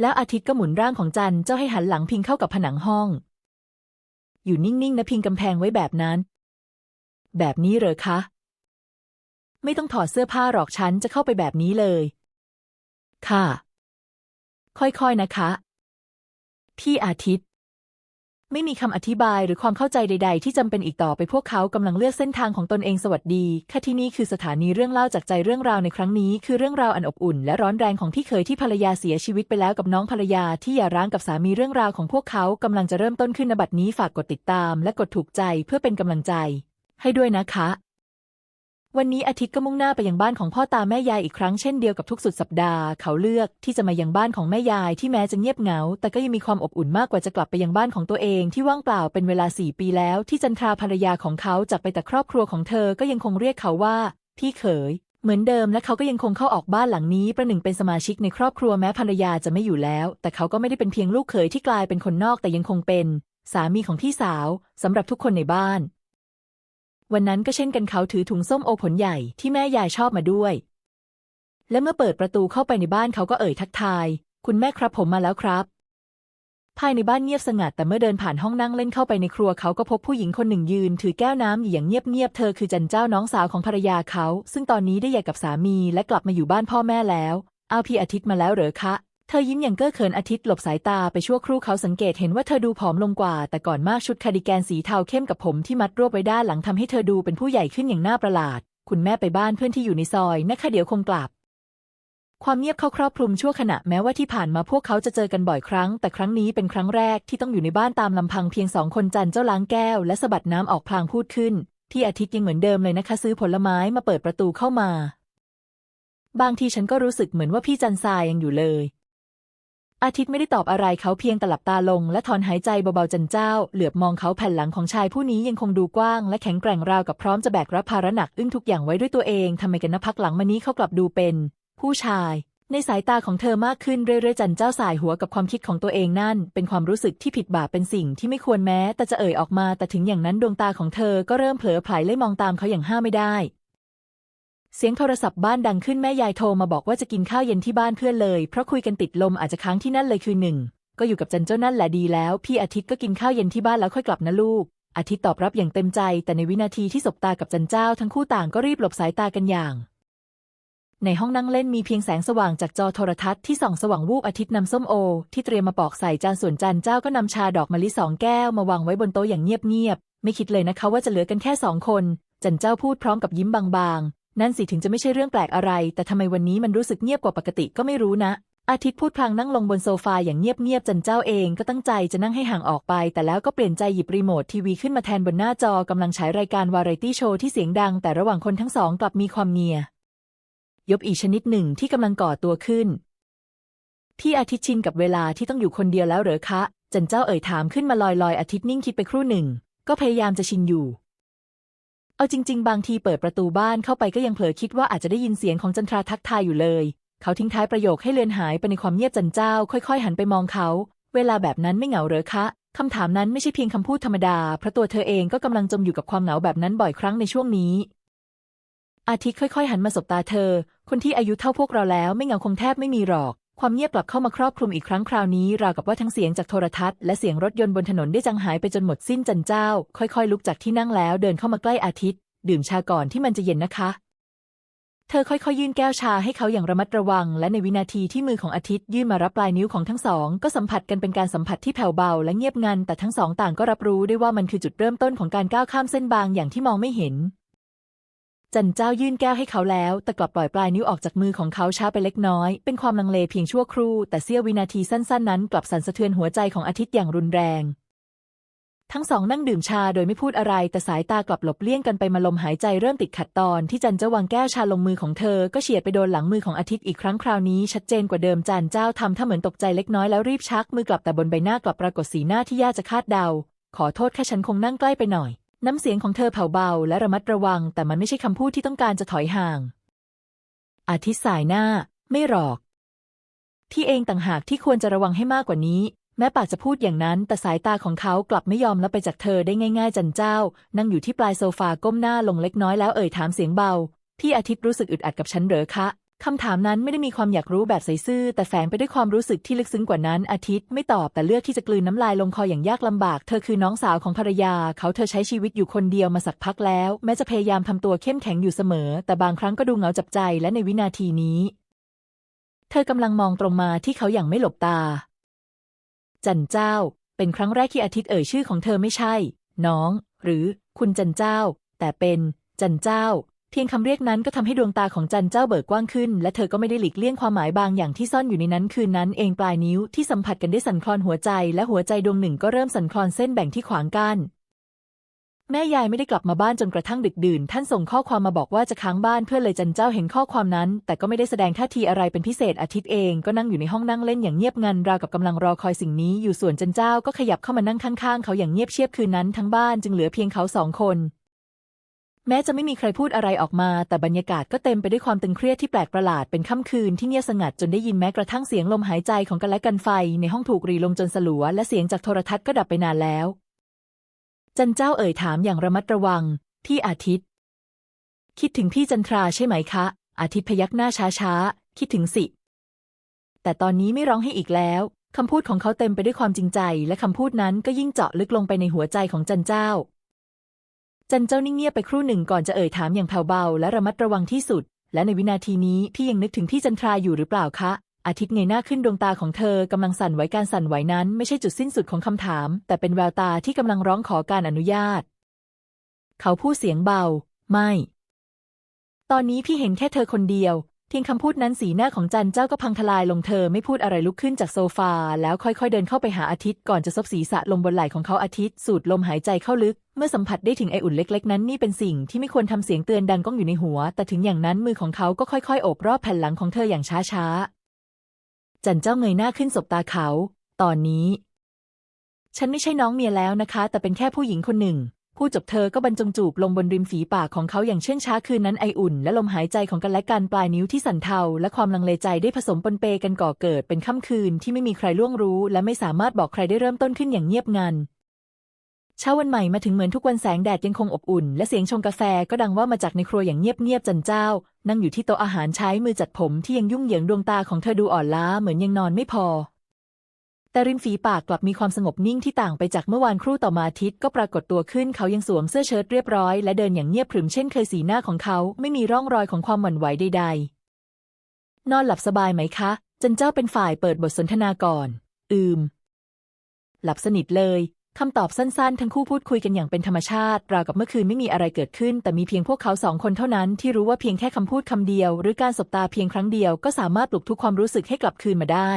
แล้วอาทิตย์ก็หมุนร่างของจันเจ้าให้หันหลังพิงเข้ากับผนังห้อง อยู่นิ่งๆนะพิงกำแพงไว้แบบนั้น แบบนี้เหรอคะ ไม่ต้องถอดเสื้อผ้าหรอกฉันจะเข้าไปแบบนี้เลย ค่ะ ค่อยๆนะคะ พี่อาทิตย์ ไม่มีคำอธิบายหรือความเข้าใจใด ๆ ที่จำเป็นอีกต่อไปพวกเขากำลังเลือกเส้นทางของตนเองสวัสดีค่ะที่นี่คือสถานีเรื่องเล่าจากใจเรื่องราวในครั้งนี้ คือเรื่องราวอันอบอุ่น และร้อนแรงของพี่เคยที่ภรรยาเสียชีวิตไปแล้วกับน้องภรรยาที่หย่าร้างกับสามีเรื่องราวของพวกเขากำลังจะเริ่มต้นขึ้นนบัดนี้ฝากกดติดตาม และกดถูกใจเพื่อเป็นกำลังใจ ให้ด้วยนะคะ วันนี้อาทิตย์ก็มุ่งหน้าไปยังบ้านของพ่อตาแม่ยายอีกครั้งเช่นเดียวกับทุกสุดสัปดาห์ เขาเลือกที่จะมายังบ้านของแม่ยายที่แม้จะเงียบเหงา แต่ก็ยังมีความอบอุ่นมากกว่าจะกลับไปยังบ้านของตัวเองที่ว่างเปล่าเป็นเวลาสี่ปีแล้ว ที่จันทราภรรยาของเขาจากไปแต่ครอบครัวของเธอก็ยังคงเรียกเขาว่าพี่เขย เหมือนเดิมและเขาก็ยังคงเข้าออกบ้านหลังนี้ ประหนึ่งเป็นสมาชิกในครอบครัวแม้ภรรยาจะไม่อยู่แล้ว แต่เขาก็ไม่ได้เป็นเพียงลูกเขยที่กลายเป็นคนนอกแต่ยังคงเป็น สามีของพี่สาวสำหรับทุกคนในบ้าน วันนั้นก็เช่นกันเขาถือถุงส้มโอผลใหญ่ที่แม่ยายชอบมาด้วย และเมื่อเปิดประตูเข้าไปในบ้านเขาก็เอ่ยทักทาย คุณแม่ครับผมมาแล้วครับ ภายในบ้านเงียบสงัดแต่เมื่อเดินผ่านห้องนั่งเล่นเข้าไปในครัวเขาก็พบผู้หญิงคนหนึ่งยืน ถือแก้วน้ำอยู่อย่างเงียบๆเธอคือจันเจ้าน้องสาวของภรรยาเขา ซึ่งตอนนี้ได้หย่ากับสามีและกลับมาอยู่บ้านพ่อแม่แล้ว เอาพี่อาทิตย์มาแล้วเหรอคะ เธอยิ้มอย่างเก้อเขินอาทิตย์หลบสายตาไปชั่วครู่เขาสังเกตเห็นว่าเธอดูผอมลงกว่า แต่ก่อนมากชุดคาร์ดิแกนสีเทาเข้มกับผมที่มัดรวบไว้ด้านหลังทำให้เธอดูเป็นผู้ใหญ่ขึ้นอย่างน่าประหลาด คุณแม่ไปบ้านเพื่อนที่อยู่ในซอยนะคะเดี๋ยวคงกลับ ความเงียบเข้าครอบคลุมชั่วขณะแม้ว่าที่ผ่านมาพวกเขาจะเจอกันบ่อยครั้ง แต่ครั้งนี้เป็นครั้งแรกที่ต้องอยู่ในบ้านตามลำพังเพียงสองคนจันเจ้าล้างแก้วและสะบัดน้ำออกพลางพูดขึ้น ที่อาทิตย์ยังเหมือนเดิมเลยนะคะ ซื้อผลไม้มาเปิดประตูเข้ามา บางทีฉันก็รู้สึกเหมือนว่าพี่จันทรายยังอยู่เลย อาทิตย์ไม่ได้ตอบอะไรเขาเพียงแต่หลับตาลง และถอนหายใจเบาๆจันเจ้า เหลือบมองเขาแผ่นหลังของชายผู้นี้ยังคงดูกว้าง และแข็งแกร่งราวกับพร้อมจะแบกรับภาระหนักอึ้งทุกอย่างไว้ด้วยตัวเองทำไมกันนะพักหลังมานี้เขากลับดูเป็น ผู้ชาย ในสายตาของเธอมากขึ้นเรื่อยๆจันเจ้าสายหัวกับความคิดของตัวเองนั่น เป็นความรู้สึกที่ผิดบาปเป็นสิ่งที่ไม่ควรแม้ แต่จะเอ่ยออกมาแต่ถึงอย่างนั้นดวงตาของเธอก็เริ่มเผลอไผลเล่มองตามเขาอย่างห้ามไม่ได้ เสียงโทรศัพท์บ้านดังขึ้นแม่ยายโทรมาบอกว่าจะกินข้าวเย็นที่บ้านเพื่อนเลย เพราะคุยกันติดลมอาจจะค้างที่นั่นเลยคือหนึ่งก็อยู่กับจันเจ้านั่นแหละดีแล้ว พี่อาทิตย์ก็กินข้าวเย็นที่บ้านแล้วค่อยกลับนะลูก อาทิตย์ตอบรับอย่างเต็มใจ แต่ในวินาทีที่สบตากับจันเจ้าทั้งคู่ต่างก็รีบหลบสายตากันอย่าง ในห้องนั่งเล่นมีเพียงแสงสว่างจากจอโทรทัศน์ที่ส่องสว่างวูบอาทิตย์นำส้มโอ ที่เตรียมมาปอกใส่จานส่วนจันเจ้าก็นำชาดอกมะลิสองแก้วมาวางไว้บนโต๊ะอย่างเงียบๆไม่คิดเลยนะคะว่าจะเหลือกันแค่สองคนจันเจ้าพูดพร้อมกับยิ้มบาง นั่นสิถึงจะไม่ใช่เรื่องแปลกอะไร แต่ทำไมวันนี้มันรู้สึกเงียบกว่าปกติก็ไม่รู้นะ อาทิตย์พูดพลางนั่งลงบนโซฟาอย่างเงียบๆจันเจ้าเองก็ตั้งใจจะนั่งให้ห่างออกไป แต่แล้วก็เปลี่ยนใจหยิบรีโมททีวีขึ้นมาแทนบนหน้าจอกำลังฉายรายการวาไรตี้โชว์ที่เสียงดัง แต่ระหว่างคนทั้งสองกลับมีความเงียยบอีกชนิดหนึ่งที่กำลังก่อตัวขึ้น พี่อาทิตย์ชินกับเวลาที่ต้องอยู่คนเดียวแล้วเหรอคะ จันเจ้าเอ่ยถามขึ้นมาลอยๆอาทิตย์นิ่งคิดไปครู่หนึ่ง ก็พยายามจะชินอยู่ เอาจริง ๆ บางทีเปิดประตูบ้านเข้าไปก็ยังเผลอคิดว่าอาจจะได้ยินเสียงของจันทราทักทายอยู่เลย เขาทิ้งท้ายประโยคให้เลือนหายไปในความเงียบจันเจ้า ค่อย ๆ หันไปมองเขา เวลาแบบนั้นไม่เหงาเหรอคะคำถามนั้นไม่ใช่เพียงคำพูดธรรมดา เพราะตัวเธอเองก็กำลังจมอยู่กับความเหงาแบบนั้นบ่อยครั้งในช่วงนี้ อาทิตย์ค่อย ๆ หันมาสบตาเธอ คนที่อายุเท่าพวกเราแล้วไม่เหงาคงแทบไม่มีหรอก ความเงียบกลับเข้ามาครอบคลุมอีกครั้งคราวนี้ ราวกับว่าทั้งเสียงจากโทรทัศน์และเสียงรถยนต์บนถนนได้จางหายไปจนหมดสิ้นจันเจ้า ค่อยๆ ลุกจากที่นั่งแล้วเดินเข้ามาใกล้อาทิตย์ ดื่มชาก่อนที่มันจะเย็นนะคะ เธอค่อยๆ ยื่นแก้วชาให้เขาอย่างระมัดระวัง และในวินาทีที่มือของอาทิตย์ยื่นมารับปลายนิ้วของทั้งสอง ก็สัมผัสกันเป็นการสัมผัสที่แผ่วเบา และเงียบงันแต่ทั้งสองต่างก็รับรู้ได้ว่ามันคือจุดเริ่มต้นของการก้าวข้ามเส้นบางอย่างที่มองไม่เห็น จันเจ้ายื่นแก้วให้เขาแล้ว แต่กลับปล่อยปลายนิ้วออกจากมือของเขาช้าไปเล็กน้อย เป็นความลังเลเพียงชั่วครู่ แต่เสี้ยววินาทีสั้นๆนั้น กลับสั่นสะเทือนหัวใจของอาทิตย์อย่างรุนแรง ทั้งสองนั่งดื่มชาโดยไม่พูดอะไร แต่สายตากลับหลบเลี่ยงกันไปมาลมหายใจเริ่มติดขัดตอนที่จันเจ้าวางแก้วชาลงมือของเธอ ก็เฉียดไปโดนหลังมือของอาทิตย์อีกครั้งคราวนี้ชัดเจนกว่าเดิมจันเจ้าทำท่าเหมือนตกใจเล็กน้อยแล้วรีบชักมือกลับแต่บนใบหน้ากลับปรากฏสีหน้าที่ยากจะคาดเดา ขอโทษแค่ฉันคงนั่งใกล้ไปหน่อย น้ำเสียงของเธอแผ่วเบาและระมัดระวัง แต่มันไม่ใช่คำพูดที่ต้องการจะถอยห่าง อาทิตย์สายหน้า ไม่หรอก ที่เองต่างหากที่ควรจะระวังให้มากกว่านี้ แม้ปากจะพูดอย่างนั้น แต่สายตาของเขากลับไม่ยอมละไปจากเธอได้ง่าย ๆ จันเจ้า นั่งอยู่ที่ปลายโซฟาก้มหน้าลงเล็กน้อยแล้วเอ่ยถามเสียงเบา พี่อาทิตย์รู้สึกอึดอัดกับฉันเหรอคะ คำถามนั้นไม่ได้มีความอยากรู้แบบใสซื่อ แต่แฝงไปด้วยความรู้สึกที่ลึกซึ้งกว่านั้น อาทิตย์ไม่ตอบแต่เลือกที่จะกลืนน้ำลายลงคออย่างยากลำบาก เธอคือน้องสาวของภรรยา เขาเธอใช้ชีวิตอยู่คนเดียวมาสักพักแล้ว แม้จะพยายามทำตัวเข้มแข็งอยู่เสมอ แต่บางครั้งก็ดูเหงาจับใจและในวินาทีนี้ เธอกำลังมองตรงมาที่เขาอย่างไม่หลบตา จันเจ้า เป็นครั้งแรกที่อาทิตย์เอ่ยชื่อของเธอไม่ใช่ น้อง หรือ คุณจันเจ้า แต่เป็น จันเจ้า เพียงคำเรียกนั้นก็ทำให้ดวงตาของจันเจ้าเบิกกว้างขึ้น และเธอก็ไม่ได้หลีกเลี่ยงความหมายบางอย่างที่ซ่อนอยู่ในนั้นคืนนั้นเองปลายนิ้วที่สัมผัสกันได้สั่นคลอนหัวใจ และหัวใจดวงหนึ่งก็เริ่มสั่นคลอนเส้นแบ่งที่ขวางกั้นแม่ยายไม่ได้กลับมาบ้านจนกระทั่งดึกดื่น ท่านส่งข้อความมาบอกว่าจะค้างบ้านเพื่อเลยจันเจ้าเห็นข้อความนั้น แต่ก็ไม่ได้แสดงท่าทีอะไรเป็นพิเศษอาทิตย์เองก็นั่งอยู่ในห้องนั่งเล่นอย่างเงียบงันราวกับกำลังรอคอยสิ่งนี้อยู่ส่วนจันเจ้าก็ขยับเข้ามานั่งข้างๆ เขาอย่างเงียบเชียบคืนนั้นทั้งบ้านจึงเหลือเพียงเขาสองคน แม้จะไม่มีใครพูดอะไรออกมา แต่บรรยากาศก็เต็มไปด้วยความตึงเครียดที่แปลกประหลาดเป็นค่ำคืนที่เงียบสงัดจนได้ยินแม้กระทั่งเสียงลมหายใจของกันและกันไฟ ในห้องถูกรีลงจนสลัว และเสียงจากโทรทัศน์ก็ดับไปนานแล้ว จันเจ้าเอ่ยถามอย่างระมัดระวังพี่อาทิตย์ คิดถึงพี่จันทราใช่ไหมคะ อาทิตย์พยักหน้าช้าๆคิดถึงสิ แต่ตอนนี้ไม่ร้องให้อีกแล้วคำพูดของเขาเต็มไปด้วยความจริงใจ และคำพูดนั้นก็ยิ่งเจาะลึกลงไปในหัวใจของจันเจ้า จันเจ้านิ่งเงียบไปครู่หนึ่งก่อนจะเอ่ยถามอย่างแผ่วเบา และระมัดระวังที่สุด และในวินาทีนี้พี่ยังนึกถึงพี่จันทราอยู่หรือเปล่าคะ อาทิตย์เงยหน้าขึ้นดวงตาของเธอกำลังสั่นไหวการสั่นไหวนั้นไม่ใช่จุดสิ้นสุดของคำถาม แต่เป็นแววตาที่กำลังร้องขอการอนุญาต เขาพูดเสียงเบา ไม่ ตอนนี้พี่เห็นแค่เธอคนเดียว เพียงคำพูดนั้นสีหน้าของจันเจ้าก็พังทลายลงเธอไม่พูดอะไรลุกขึ้นจากโซฟา แล้วค่อยๆเดินเข้าไปหาอาทิตย์ก่อนจะซบศีรษะลงบนไหล่ของเขาอาทิตย์สูดลมหายใจเข้าลึก เมื่อสัมผัสได้ถึงไออุ่นเล็กๆ นั้นนี่เป็นสิ่งที่ไม่ควรทำเสียงเตือนดังก้องอยู่ในหัว แต่ถึงอย่างนั้นมือของเขาก็ค่อยๆโอบรอบแผ่นหลังของเธออย่างช้าๆ จันเจ้าเงยหน้าขึ้นสบตาเขา ตอนนี้ ฉันไม่ใช่น้องเมียแล้วนะคะ แต่เป็นแค่ผู้หญิงคนหนึ่ง พูดจบเธอก็บรรจงจูบลงบนริมฝีปากของเขาอย่างเชื่องช้าคืนนั้นไออุ่น และลมหายใจของกันและกันปลายนิ้วที่สั่นเทาและความลังเลใจได้ผสมปนเปกันก่อเกิดเป็นค่ำคืนที่ไม่มีใครล่วงรู้ และไม่สามารถบอกใครได้เริ่มต้นขึ้นอย่างเงียบงันเช้าวันใหม่มาถึงเหมือนทุกวันแสงแดดยังคงอบอุ่น และเสียงชงกาแฟก็ดังว่ามาจากในครัวอย่างเงียบๆจันเจ้า นั่งอยู่ที่โต๊ะอาหารใช้มือจัดผมที่ยังยุ่งเหยิงดวงตาของเธอดูอ่อนล้าเหมือนยังนอนไม่พอ แต่ริมฝีปากกลับมีความสงบนิ่งที่ต่างไปจากเมื่อวานครู่ต่อมาทิตก็ปรากฏตัวขึ้นเขายังสวมเสื้อเชิ้ตเรียบร้อยและเดินอย่างเงียบขรึมเช่นเคยสีหน้าของเขาไม่มีร่องรอยของความหวั่นไหวใดๆ นอนหลับสบายไหมคะ จันเจ้าเป็นฝ่ายเปิดบทสนทนาก่อน อืม หลับสนิทเลยคำตอบสั้นๆ ทั้งคู่พูดคุยกันอย่างเป็นธรรมชาติ ราวกับเมื่อคืนไม่มีอะไรเกิดขึ้น แต่มีเพียงพวกเขาสองคนเท่านั้นที่รู้ว่าเพียงแค่คำพูดคำเดียว หรือการสบตาเพียงครั้งเดียวก็สามารถปลุกทุกความรู้สึกให้กลับคืนมาได้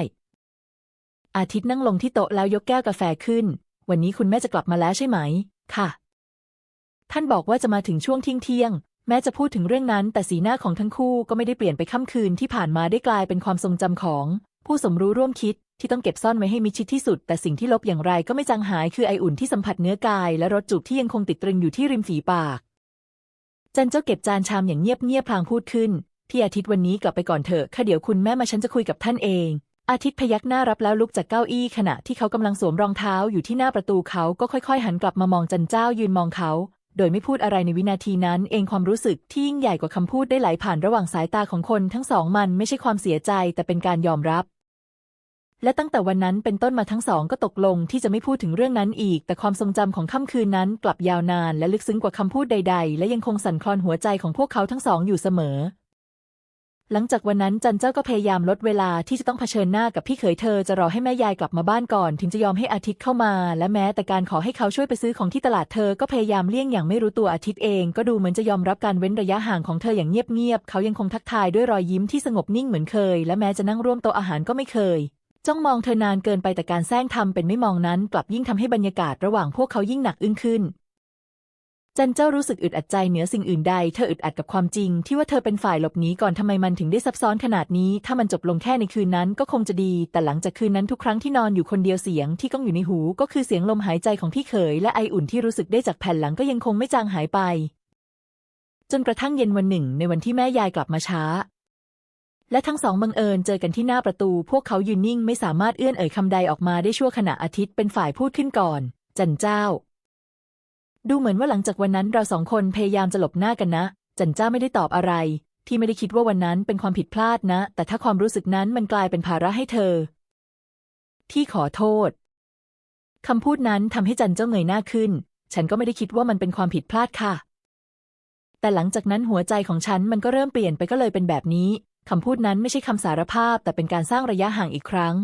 อาทิตย์นั่งลงที่โต๊ะแล้วยกแก้วกาแฟขึ้น วันนี้คุณแม่จะกลับมาแล้วใช่ไหม ค่ะ ท่านบอกว่าจะมาถึงช่วงเที่ยงเที่ยง แม้จะพูดถึงเรื่องนั้น แต่สีหน้าของทั้งคู่ก็ไม่ได้เปลี่ยนไปค่ำคืนที่ผ่านมาได้กลายเป็นความทรงจำของ ผู้สมรู้ร่วมคิดที่ต้องเก็บซ่อนไว้ให้มิชิดที่สุด แต่สิ่งที่ลบอย่างไรก็ไม่จางหายคือไออุ่นที่สัมผัสเนื้อกาย และรสจูบที่ยังคงติดตรึงอยู่ที่ริมฝีปาก จันเจ้าเก็บจานชามอย่างเงียบเงียบพลางพูดขึ้นพี่อาทิตย์วันนี้กลับไปก่อนเถอะค่ะเดี๋ยวคุณแม่มาฉันจะคุยกับท่านเอง อาทิตย์พยักหน้ารับแล้วลุกจากเก้าอี้ขณะที่เขากำลังสวมรองเท้าอยู่ที่หน้าประตูเขาก็ค่อยๆ หันกลับมามองจันเจ้ายืนมองเขา โดยไม่พูดอะไรในวินาทีนั้น เองความรู้สึกที่ยิ่งใหญ่กว่าคำพูดได้ไหลผ่านระหว่างสายตาของคนทั้งสองมันไม่ใช่ความเสียใจแต่เป็นการยอมรับ และตั้งแต่วันนั้นเป็นต้นมาทั้งสองก็ตกลงที่จะไม่พูดถึงเรื่องนั้นอีก แต่ความทรงจำของค่ำคืนนั้นกลับยาวนาน และลึกซึ้งกว่าคำพูดใด ๆ และยังคงสั่นคลอนหัวใจของพวกเขาทั้งสองอยู่เสมอ หลังจากวันนั้นจันเจ้าก็พยายามลดเวลาที่จะต้องเผชิญหน้ากับพี่เขยเธอจะรอให้แม่ยายกลับมาบ้านก่อน ถึงจะยอมให้อาทิตย์เข้ามา และแม้แต่การขอให้เขาช่วยไปซื้อของที่ตลาดเธอก็พยายามเลี่ยงอย่างไม่รู้ตัวอาทิตย์เอง ก็ดูเหมือนจะยอมรับการเว้นระยะห่างของเธออย่างเงียบๆเขายังคงทักทายด้วยรอยยิ้มที่สงบนิ่งเหมือนเคย และแม้จะนั่งร่วมโต๊ะอาหารก็ไม่เคยจ้องมองเธอนานเกินไปแต่การแซงทำเป็นไม่มองนั้น กลับยิ่งทำให้บรรยากาศระหว่างพวกเขายิ่งหนักอึ้งขึ้น จันเจ้ารู้สึกอึดอัดใจเหนือสิ่งอื่นใด เธออึดอัดกับความจริง ที่ว่าเธอเป็นฝ่ายหลบหนีก่อนทำไมมันถึงได้ซับซ้อนขนาดนี้ ถ้ามันจบลงแค่ในคืนนั้นก็คงจะดี แต่หลังจากคืนนั้นทุกครั้งที่นอนอยู่คนเดียวเสียงที่ก้องอยู่ในหู ก็คือเสียงลมหายใจของพี่เขย และไออุ่นที่รู้สึกได้จากแผ่นหลังก็ยังคงไม่จางหายไป จนกระทั่งเย็นวันหนึ่ง ในวันที่แม่ยายกลับมาช้า และทั้งสองบังเอิญเจอกันที่หน้าประตู พวกเขายืนนิ่งไม่สามารถเอื้อนเอ่ยคำใดออกมาได้ชั่วขณะอาทิตย์เป็นฝ่ายพูดขึ้นก่อน จันเจ้า ดูเหมือนว่าหลังจากวันนั้นเราสองคนพยายามจะหลบหน้ากันนะ จันเจ้าไม่ได้ตอบอะไรที่พี่ไม่ได้คิดว่าวันนั้นเป็นความผิดพลาดนะ แต่ถ้าความรู้สึกนั้นมันกลายเป็นภาระให้เธอ ที่ขอโทษคำพูดนั้นทำให้จันเจ้าเงยหน้าขึ้น ฉันก็ไม่ได้คิดว่ามันเป็นความผิดพลาดค่ะ แต่หลังจากนั้นหัวใจของฉันมันก็เริ่มเปลี่ยนไปก็เลยเป็นแบบนี้คำพูดนั้นไม่ใช่คำสารภาพ แต่เป็นการสร้างระยะห่างอีกครั้ง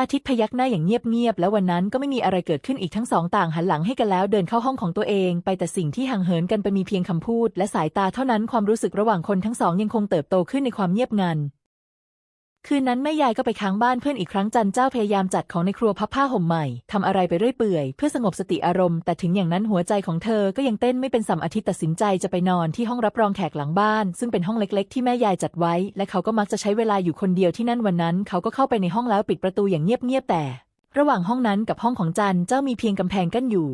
อาทิตย์พยักหน้าอย่างเงียบๆ แล้ววันนั้นก็ไม่มีอะไรเกิดขึ้นอีกทั้งสองต่างหันหลังให้กันแล้วเดินเข้าห้องของตัวเอง ไปแต่สิ่งที่ห่างเหินกันไปมีเพียงคำพูด และสายตาเท่านั้นความรู้สึกระหว่างคนทั้งสองยังคงเติบโตขึ้นในความเงียบงัน คืนนั้นแม่ยายก็ไปค้างบ้านเพื่อนอีกครั้งจันเจ้าพยายามจัดของในครัวพับผ้าห่มใหม่ทำอะไรไปเรื่อยเปื่อยเพื่อสงบสติอารมณ์แต่ถึงอย่างนั้นหัวใจของเธอก็ยังเต้นไม่เป็นสัมอาทิตย์ตัดสินใจจะไปนอนที่ห้องรับรองแขกหลังบ้าน ซึ่งเป็นห้องเล็กๆ ที่แม่ยายจัดไว้ และเขาก็มักจะใช้เวลาอยู่คนเดียวที่นั่นวันนั้น เขาก็เข้าไปในห้องแล้วปิดประตูอย่างเงียบๆแต่ ระหว่างห้องนั้นกับห้องของจันเจ้ามีเพียงกำแพงกั้นอยู่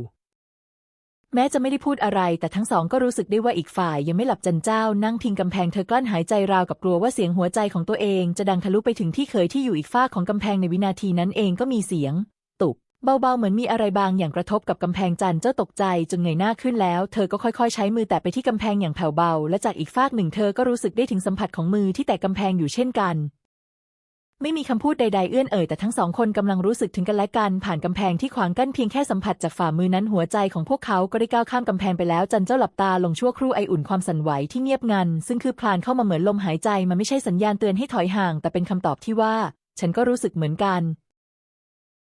แม้จะไม่ได้พูดอะไร แต่ทั้งสองก็รู้สึกได้ว่าอีกฝ่ายยังไม่หลับจันเจ้า นั่งพิงกำแพงเธอกลั้นหายใจราวกับกลัวว่าเสียงหัวใจของตัวเองจะดังทะลุไปถึงที่เคยที่อยู่อีกฝ้าของกำแพงในวินาทีนั้นเองก็มีเสียง ตุบเบาๆ เหมือนมีอะไรบางอย่างกระทบกับกำแพงจันเจ้าตกใจจนเงยหน้าขึ้นแล้ว เธอก็ค่อยๆ ใช้มือแตะไปที่กำแพงอย่างแผ่วเบา และจากอีกฟากหนึ่งเธอก็รู้สึกได้ถึงสัมผัสของมือที่แตะกำแพงอยู่เช่นกัน ไม่มีคำพูดใด ๆ เอื้อนเอ่ยแต่ทั้งสองคนกำลังรู้สึกถึงกันและกัน ผ่านกำแพงที่ขวางกั้นเพียงแค่สัมผัสจากฝ่ามือนั้นหัวใจของพวกเขาก็ได้ก้าวข้ามกำแพงไปแล้ว จันเจ้าหลับตาลงชั่วครู่ไออุ่นความสั่นไหวที่เงียบงัน ซึ่งคือพลานเข้ามาเหมือนลมหายใจมันไม่ใช่สัญญาณเตือนให้ถอยห่าง แต่เป็นคำตอบที่ว่า ฉันก็รู้สึกเหมือนกัน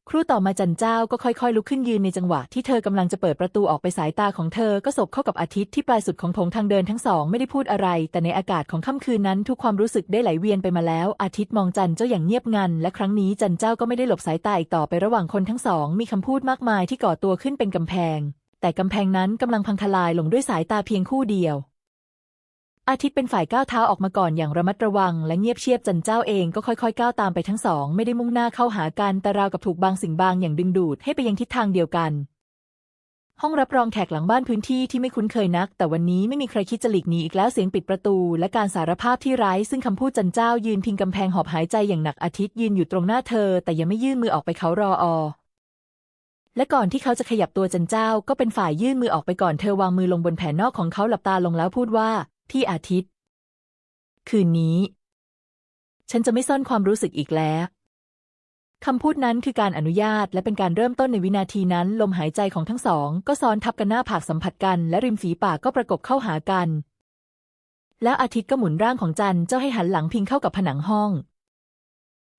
ครู่ต่อมาจันเจ้าก็ค่อยๆ ลุกขึ้นยืนในจังหวะที่เธอกำลังจะเปิดประตูออกไปสายตาของเธอก็สบเข้ากับอาทิตย์ที่ปลายสุดของโถงทางเดินทั้งสองไม่ได้พูดอะไร แต่ในอากาศของค่ำคืนนั้น ทุกความรู้สึกได้ไหลเวียนไปมาแล้ว อาทิตย์มองจันเจ้าอย่างเงียบงัน และครั้งนี้จันเจ้าก็ไม่ได้หลบสายตาอีกต่อไประหว่างคนทั้งสอง มีคำพูดมากมายที่ก่อตัวขึ้นเป็นกำแพง แต่กำแพงนั้นกำลังพังทลายลงด้วยสายตาเพียงคู่เดียว อาทิตย์เป็นฝ่ายก้าวเท้าออกมาก่อนอย่างระมัดระวัง และเงียบเชียบจันเจ้าเองก็ค่อยๆ ก้าวตามไปทั้งสอง ไม่ได้มุ่งหน้าเข้าหากันแต่ราวกับถูกบางสิ่งบางอย่างดึงดูดให้ไปยังทิศทางเดียวกัน ห้องรับรองแขกหลังบ้านพื้นที่ที่ไม่คุ้นเคยนัก แต่วันนี้ไม่มีใครคิดจะหลีกหนีอีกแล้วเสียงปิดประตู และการสารภาพที่ไร้ซึ่งคำพูดจันเจ้ายืนพิงกำแพงหอบหายใจอย่างหนักอาทิตย์ยืนอยู่ตรงหน้าเธอ แต่ยังไม่ยื่นมือออกไปเขารออและก่อนที่เขาจะขยับตัวจันเจ้าก็เป็นฝ่ายยื่นมือออกไปก่อนเธอวางมือลงบนแผ่นนอกของเขาหลับตาลงแล้วพูดว่า พี่อาทิตย์ คืนนี้ ฉันจะไม่ซ่อนความรู้สึกอีกแล้วคำพูดนั้นคือการอนุญาตและเป็นการเริ่มต้นในวินาทีนั้น ลมหายใจของทั้งสอง ก็ซ้อนทับกันหน้าผากสัมผัสกัน และริมฝีปากก็ประกบเข้าหากัน แล้วอาทิตย์ก็หมุนร่างของจันเจ้าให้หันหลังพิงเข้ากับผนังห้อง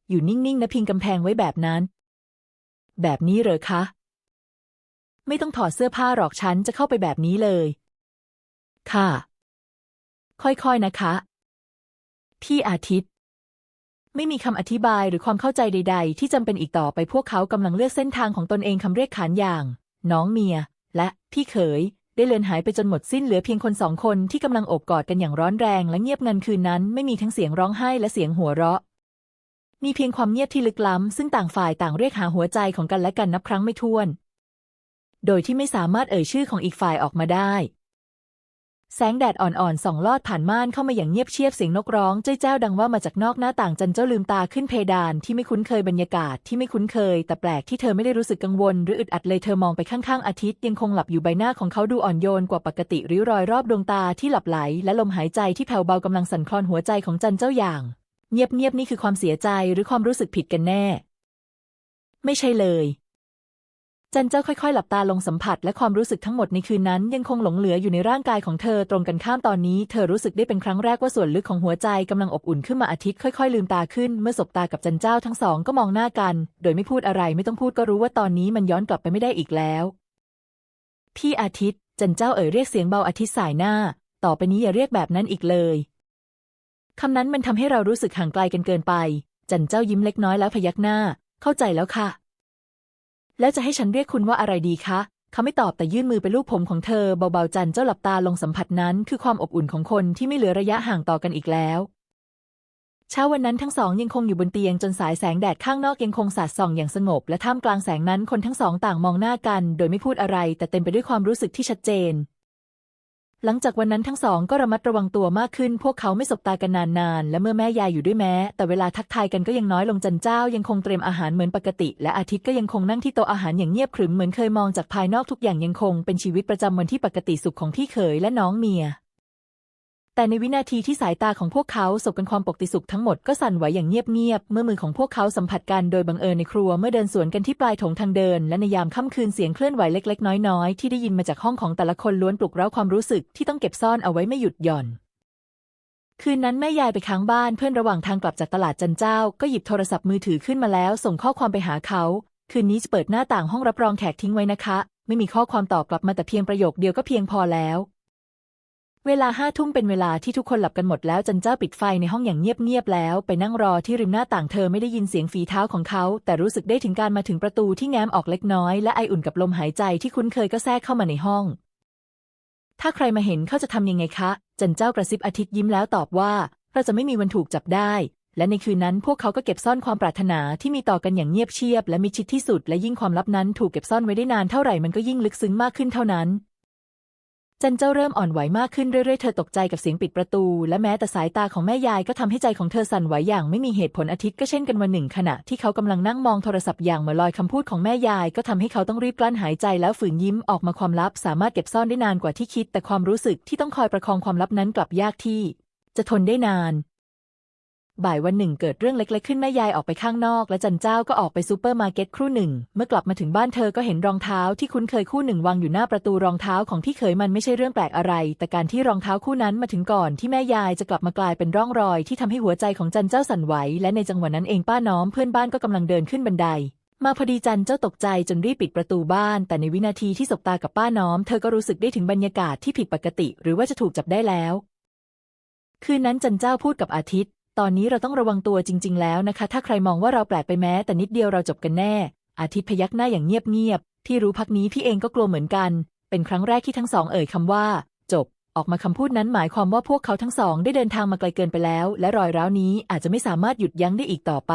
อยู่นิ่งๆนะพิงกำแพงไว้แบบนั้น แบบนี้เหรอคะ ไม่ต้องถอดเสื้อผ้าหรอกฉันจะเข้าไปแบบนี้เลย ค่ะ ค่อยๆนะคะ พี่อาทิตย์ ไม่มีคำอธิบายหรือความเข้าใจใด ๆ ที่จำเป็นอีกต่อไปพวกเขากำลังเลือกเส้นทางของตนเองคำเรียกขานอย่าง น้องเมีย และพี่เขย ได้เลือนหายไปจนหมดสิ้นเหลือเพียงคนสองคนที่กำลังโอบกอดกันอย่างร้อนแรงและเงียบงันคืนนั้น ไม่มีทั้งเสียงร้องไห้และเสียงหัวเราะ มีเพียงความเงียบที่ลึกล้ำซึ่งต่างฝ่ายต่างเรียกหาหัวใจของกันและกันนับครั้งไม่ถ้วน โดยที่ไม่สามารถเอ่ยชื่อของอีกฝ่ายออกมาได้ แสงแดดอ่อนๆส่องลอดผ่านม่านเข้ามาอย่างเงียบเชียบเสียงนกร้องเจ้ยแจ้วดังว่ามาจากนอกหน้าต่างจันเจ้าลืมตาขึ้นเพดานที่ไม่คุ้นเคยบรรยากาศที่ไม่คุ้นเคย แต่แปลกที่เธอไม่ได้รู้สึกกังวลหรืออึดอัดเลยเธอมองไปข้างๆอาทิตย์ยังคงหลับอยู่ใบหน้าของเขาดูอ่อนโยนกว่าปกติริ้วรอยรอบดวงตาที่หลับไหล และลมหายใจที่แผ่วเบากำลังสั่นคลอนหัวใจของจันเจ้าอย่าง เงียบๆนี่คือความเสียใจหรือความรู้สึกผิดกันแน่ ไม่ใช่เลย จันเจ้าค่อยๆ หลับตาลงสัมผัสและความรู้สึกทั้งหมดในคืนนั้นยังคงหลงเหลืออยู่ในร่างกายของเธอตรงกันข้ามตอนนี้ เธอรู้สึกได้เป็นครั้งแรกว่าส่วนลึกของหัวใจกำลังอบอุ่นขึ้นมาอาทิตย์ค่อยๆ ลืมตาขึ้น เมื่อสบตากับจันเจ้าทั้งสองก็มองหน้ากัน โดยไม่พูดอะไรไม่ต้องพูดก็รู้ว่าตอนนี้มันย้อนกลับไปไม่ได้อีกแล้ว พี่อาทิตย์ จันเจ้าเอ่ยเรียกเสียงเบาอาทิตย์สายหน้า ต่อไปนี้อย่าเรียกแบบนั้นอีกเลยคำนั้นมันทำให้เรารู้สึกห่างไกลกันเกินไป จันเจ้ายิ้มเล็กน้อยแล้วพยักหน้า เข้าใจแล้วค่ะ แล้วจะให้ฉันเรียกคุณว่าอะไรดีคะ เขาไม่ตอบแต่ยื่นมือไปลูบผมของเธอ เบาๆจันเจ้าหลับตาลงสัมผัสนั้น คือความอบอุ่นของคนที่ไม่เหลือระยะห่างต่อกันอีกแล้วเช้าวันนั้นทั้งสองยังคงอยู่บนเตียงจนสายแสงแดดข้างนอกยังคงสาดส่องอย่างสงบ และท่ามกลางแสงนั้นคนทั้งสองต่างมองหน้ากัน โดยไม่พูดอะไร แต่เต็มไปด้วยความรู้สึกที่ชัดเจน หลังจากวันนั้นทั้งสองก็ระมัดระวังตัวมากขึ้น พวกเขาไม่สบตากันนานๆ และเมื่อแม่ยายอยู่ด้วยแม้ แต่เวลาทักทายกันก็ยังน้อยลงจันเจ้ายังคงเตรียมอาหารเหมือนปกติ และอาทิตย์ก็ยังคงนั่งที่โต๊ะอาหารอย่างเงียบขรึมเหมือนเคยมองจากภายนอกทุกอย่างยังคงเป็นชีวิตประจำวันที่ปกติสุขของพี่เขยและน้องเมีย แต่ในวินาทีที่สายตาของพวกเขาสบกันความปกติสุขทั้งหมดก็สั่นไหวอย่างเงียบๆ เมื่อมือของพวกเขาสัมผัสกันโดยบังเอิญในครัวเมื่อเดินสวนกันที่ปลายถงทางเดิน และในยามค่ำคืนเสียงเคลื่อนไหวเล็ก ๆ น้อยๆ ที่ได้ยินมาจากห้องของแต่ละคนล้วนปลุกเร้าความรู้สึกที่ต้องเก็บซ่อนเอาไว้ไม่หยุดหย่อน คืนนั้นแม่ยายไปค้างบ้านเพื่อนระหว่างทางกลับจากตลาดจันเจ้า ก็หยิบโทรศัพท์มือถือขึ้นมาแล้ว ส่งข้อความไปหาเขา คืนนี้จะเปิดหน้าต่างห้องรับรองแขกทิ้งไว้นะคะ ไม่มีข้อความตอบกลับมาแต่เพียงประโยคเดียวก็เพียงพอแล้ว เวลาห้าทุ่มเป็นเวลาที่ทุกคนหลับกันหมดแล้วจันเจ้าปิดไฟในห้องอย่างเงียบๆแล้ว ไปนั่งรอที่ริมหน้าต่างเธอไม่ได้ยินเสียงฝีเท้าของเขา แต่รู้สึกได้ถึงการมาถึงประตูที่แง้มออกเล็กน้อยและไออุ่นกับลมหายใจที่คุ้นเคยก็แทรกเข้ามาในห้อง ถ้าใครมาเห็นเขาจะทำยังไงคะ จันเจ้ากระซิบอาทิตย์ยิ้มแล้วตอบว่า เราจะไม่มีวันถูกจับได้ และในคืนนั้นพวกเขาก็เก็บซ่อนความปรารถนาที่มีต่อกันอย่างเงียบเชียบ และมิชิดที่สุด และยิ่งความลับนั้นถูกเก็บซ่อนไว้ได้นานเท่าไหร่มันก็ยิ่งลึกซึ้งมากขึ้นเท่านั้น จันเจ้าเริ่มอ่อนไหวมากขึ้นเรื่อยๆ เธอตกใจกับเสียงปิดประตู และแม้แต่สายตาของแม่ยายก็ทำให้ใจของเธอสั่นไหวอย่างไม่มีเหตุผลอาทิตย์ก็เช่นกันวันหนึ่ง ขณะที่เขากำลังนั่งมองโทรศัพท์อย่างเมื่อลอยคำพูดของแม่ยายก็ทำให้เขาต้องรีบกลั้นหายใจแล้วฝืนยิ้มออกมาความลับ สามารถเก็บซ่อนได้นานกว่าที่คิด แต่ความรู้สึกที่ต้องคอยประคองความลับนั้นกลับยากที่ จะทนได้นาน บ่ายวันหนึ่งเกิดเรื่องเล็ก ๆ ขึ้นแม่ยายออกไปข้างนอก และจันเจ้าก็ออกไปซูเปอร์มาร์เก็ตครู่หนึ่ง เมื่อกลับมาถึงบ้านเธอก็เห็นรองเท้าที่คุ้นเคยคู่หนึ่งวางอยู่หน้าประตูรองเท้าของพี่เขยมันไม่ใช่เรื่องแปลกอะไร แต่การที่รองเท้าคู่นั้นมาถึงก่อนที่แม่ยายจะกลับมากลายเป็นร่องรอยที่ทำให้หัวใจของจันเจ้าสั่นไหวและในจังหวะนั้นเองป้าน้อมเพื่อนบ้านก็กำลังเดินขึ้นบันไดมาพอดีจันเจ้าตกใจจนรีบปิดประตูบ้าน แต่ในวินาทีที่สบตากับป้าน้อม เธอก็รู้สึกได้ถึงบรรยากาศที่ผิดปกติ หรือว่าจะถูกจับได้แล้ว คืนนั้นจันเจ้าพูดกับอาทิตย์ ตอนนี้เราต้องระวังตัวจริง ๆ แล้วนะคะ ถ้าใครมองว่าเราแปลกไปแม้ แต่นิดเดียวเราจบกันแน่ อาทิตย์พยักหน้าอย่างเงียบๆที่รู้พักนี้พี่เองก็กลัวเหมือนกัน เป็นครั้งแรกที่ทั้งสองเอ่ยคำว่า จบ ออกมาคำพูดนั้นหมายความว่าพวกเขาทั้งสองได้เดินทางมาไกลเกินไปแล้ว และรอยร้าวนี้อาจจะไม่สามารถหยุดยั้งได้อีกต่อไป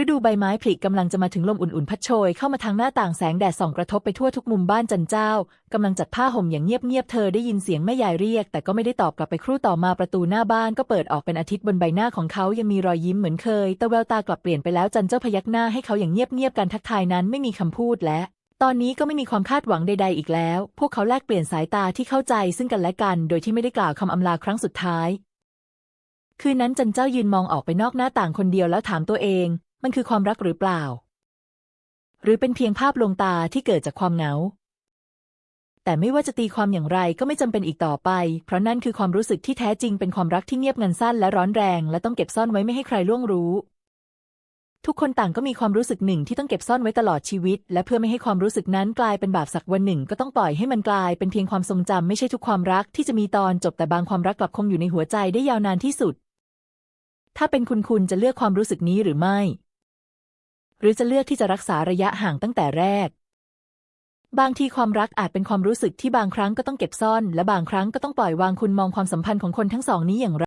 ฤดูใบไม้ผลิกำลังจะมาถึงลมอุ่นๆ พัดโชยเข้ามาทางหน้าต่างแสงแดดส่องกระทบไปทั่วทุกมุมบ้านจันเจ้ากำลังจัดผ้าห่มอย่างเงียบๆเธอได้ยินเสียงแม่ยายเรียก แต่ก็ไม่ได้ตอบกลับไปครู่ต่อมาประตูหน้าบ้านก็เปิดออกเป็นอาทิตย์บนใบหน้าของเขายังมีรอยยิ้มเหมือนเคย แต่แววตากลับเปลี่ยนไปแล้วจันเจ้าพยักหน้าให้เขาอย่างเงียบๆการทักทายนั้นไม่มีคำพูดและตอนนี้ก็ไม่มีความคาดหวังใด ๆ อีกแล้ว พวกเขาแลกเปลี่ยนสายตาที่เข้าใจซึ่งกันและกัน โดยที่ไม่ได้กล่าวคำอำลาครั้งสุดท้าย คืนนั้นจันเจ้ายืนมองออกไปนอกหน้าต่างคนเดียวแล้วถามตัวเอง มันคือความรักหรือเปล่า หรือเป็นเพียงภาพลวงตาที่เกิดจากความเหงา แต่ไม่ว่าจะตีความอย่างไรก็ไม่จำเป็นอีกต่อไป เพราะนั่นคือความรู้สึกที่แท้จริงเป็นความรักที่เงียบงันสั้นและร้อนแรง และต้องเก็บซ่อนไว้ไม่ให้ใครล่วงรู้ ทุกคนต่างก็มีความรู้สึกหนึ่งที่ต้องเก็บซ่อนไว้ตลอดชีวิต และเพื่อไม่ให้ความรู้สึกนั้นกลายเป็นบาปสักวันหนึ่ง ก็ต้องปล่อยให้มันกลายเป็นเพียงความทรงจำไม่ใช่ทุกความรักที่จะมีตอนจบแต่บางความรักกลับคงอยู่ในหัวใจได้ยาวนานที่สุดถ้าเป็นคุณคุณจะเลือกความรู้สึกนี้หรือไม่ หรือจะเลือกที่จะรักษาระยะห่างตั้งแต่แรก บางทีความรักอาจเป็นความรู้สึกที่บางครั้งก็ต้องเก็บซ่อน และบางครั้งก็ต้องปล่อยวางคุณมองความสัมพันธ์ของคนทั้งสองนี้อย่างไร